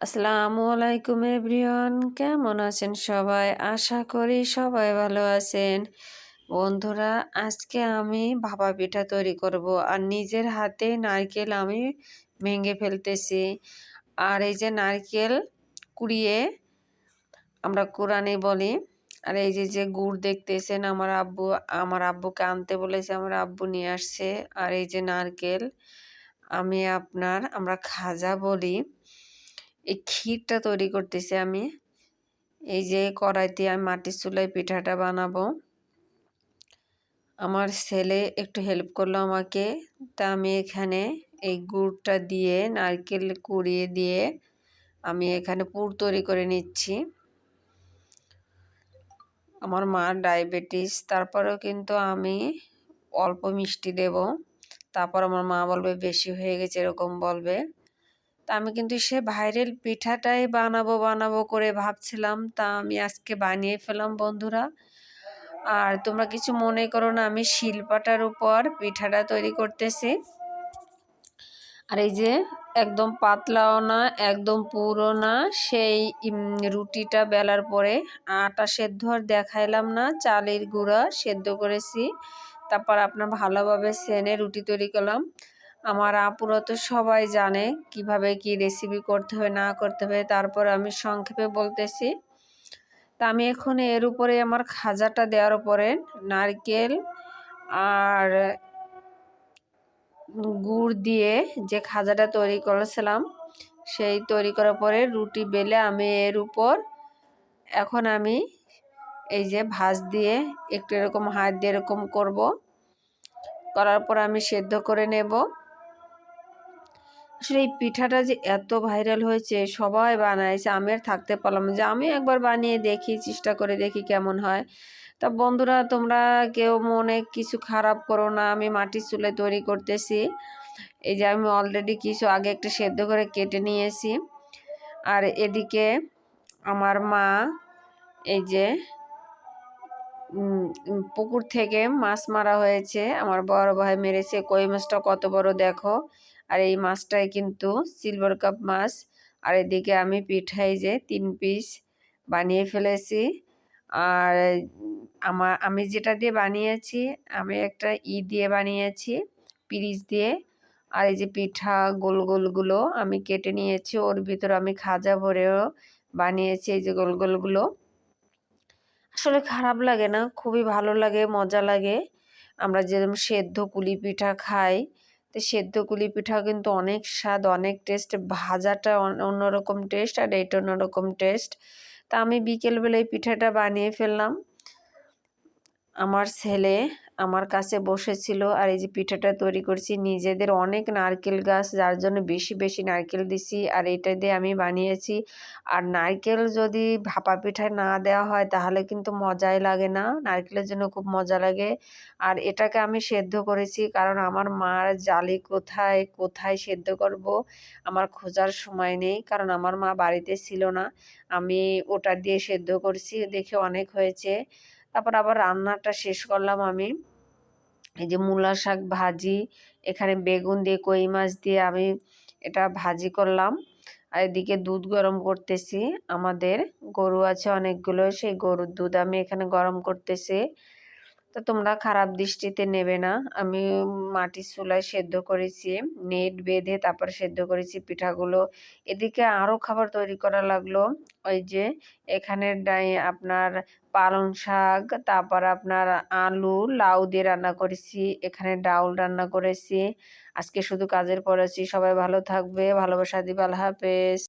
আসসালামু আলাইকুম এভরিওয়ান, কেমন আছেন সবাই? আশা করি সবাই ভালো আছেন। বন্ধুরা, আজকে আমি ভাপা পিঠা তৈরি করব। আর নিজের হাতে নারকেল আমি ভেঙে ফেলতেছি। আর এই যে নারকেল কুড়িয়ে আমরা কোরআনে বলি, আর এই যে যে গুড় দেখতেছেন আমার আব্বু, আমার আব্বুকে আনতে বলেছে, আমার আব্বু নিয়ে আসছে। আর এই যে নারকেল আমি আপনার, আমরা খাজা বলি। এই ক্ষীরটা তৈরি করতেছি আমি। এই যে কড়াইতে আমি মাটির চুলায় পিঠাটা বানাবো। আমার ছেলে একটু হেল্প করল আমাকে। তা আমি এখানে এই গুড়টা দিয়ে, নারকেল কুড়িয়ে দিয়ে আমি এখানে পুর তৈরি করে নিচ্ছি। আমার মার ডায়াবেটিস, তারপরেও কিন্তু আমি অল্প মিষ্টি দেব। তারপর আমার মা বলবে, বেশি হয়ে গেছে, এরকম বলবে। তা আমি কিন্তু সে ভাইরাল পিঠাটাই বানাবো বানাবো করে ভাবছিলাম। তা আমি আজকে বানিয়ে ফেলাম বন্ধুরা। আর তোমরা কিছু মনে করো না, আমি শিলপাটার উপর পিঠাটা তৈরি করতেছি। আর এই যে একদম পাতলাও না, একদম পুরো না, সেই রুটিটা বেলার পরে আটা সেদ্ধ আর দেখাইলাম না, চালের গুঁড়া সেদ্ধ করেছি। তারপর আপনার ভালোভাবে সেনে রুটি তৈরি করলাম। আমার আপুরা তো সবাই জানে কীভাবে কি রেসিপি করতে হবে, না করতে হবে। তারপর আমি সংক্ষেপে বলতেছি। তা আমি এখন এর উপরে আমার খাজাটা দেওয়ার উপরে নারকেল আর গুড় দিয়ে যে খাজাটা তৈরি করেছিলাম, সেই তৈরি করার পরে রুটি বেলে আমি এর উপর এখন আমি এই যে ভাজ দিয়ে একটু এরকম হাত দিয়ে এরকম করব। করার পর আমি সেদ্ধ করে নেব। আসলে এই পিঠাটা যে এত ভাইরাল হয়েছে, সবাই বানাইছে, আমি আর থাকতে পারলাম যে আমি একবার বানিয়ে দেখি, চেষ্টা করে দেখি কেমন হয়। তা বন্ধুরা, তোমরা কেউ মনে কিছু খারাপ করো না, আমি মাটির চুলে তৈরি করতেছি। এই যে আমি অলরেডি কিছু আগে একটা সেদ্ধ করে কেটে নিয়েছি। আর এদিকে আমার মা এই যে পুকুর থেকে মাছ মারা হয়েছে। আমার বড় ভাই মেরেছে। কই মাছটা কত বড় দেখো। আর এই মাছটাই কিন্তু সিলভার কাপ মাছ। আর এদিকে আমি পিঠাই যে তিন পিস বানিয়ে ফেলেছি। আর আমার আমি যেটা দিয়ে বানিয়েছি, আমি একটা ই দিয়ে বানিয়েছি, পিরিচ দিয়ে। আর এই যে পিঠা গোল গোলগুলো আমি কেটে নিয়েছি, ওর ভিতর আমি খাজা ভরেও বানিয়েছি এই যে গোল গোলগুলো আসলে খারাপ লাগে না, খুবই ভালো লাগে, মজা লাগে। আমরা যেরকম সেদ্ধ কুলি পিঠা খাই সেদ্ধ কুলি পিঠা কিন্তু অনেক স্বাদ, অনেক টেস্ট ভাজাটা অন্যরকম টেস্ট আর এটা অন্যরকম টেস্ট তা আমি বিকেলবেলায় পিঠাটা বানিয়ে ফেললাম। আমার ছেলে আমার কাছে বসেছিল আর এই যে পিঠাটা তৈরি করছি, নিজেদের অনেক নারকেল গাছ, যার জন্য বেশি বেশি নারকেল দিছি আর এটা দিয়ে আমি বানিয়েছি। আর নারকেল যদি ভাপা পিঠায় না দেওয়া হয় তাহলে কিন্তু মজাই লাগে না, নারকেলের জন্য খুব মজা লাগে। আর এটাকে আমি সেদ্ধ করেছি কারণ আমার মার জালি কোথায় কোথায় সেদ্ধ করব আমার খোঁজার সময় নেই কারণ আমার মা বাড়িতে ছিল না। আমি ওটা দিয়ে সেদ্ধ করছি, দেখে অনেক হয়েছে। তারপর আবার রান্নাটা শেষ করলাম আমি। এই যে মূলা শাক ভাজি, এখানে বেগুন দিয়ে, কই মাছ দিয়ে আমি এটা ভাজি করলাম। আর এদিকে দুধ গরম করতেছি। আমাদের গরু আছে অনেকগুলো, সেই গরুর দুধ আমি এখানে গরম করতেছি। তো তোমরা খারাপ দৃষ্টিতে নেবে না। আমি মাটির চুলায় সেদ্ধ করেছি, নেট বেঁধে তারপর সেদ্ধ করেছি পিঠাগুলো। এদিকে আরও খাবার তৈরি করা লাগল। ওই যে এখানে আপনার পালং শাক, তারপর আপনার আলু, লাউ দিয়ে রান্না করেছি, এখানে ডাউল রান্না করেছি। আজকে শুধু কাজের পর আছি। সবাই ভালো থাকবে, ভালোবাসা দিবে। আল্লাহ হাফেজ।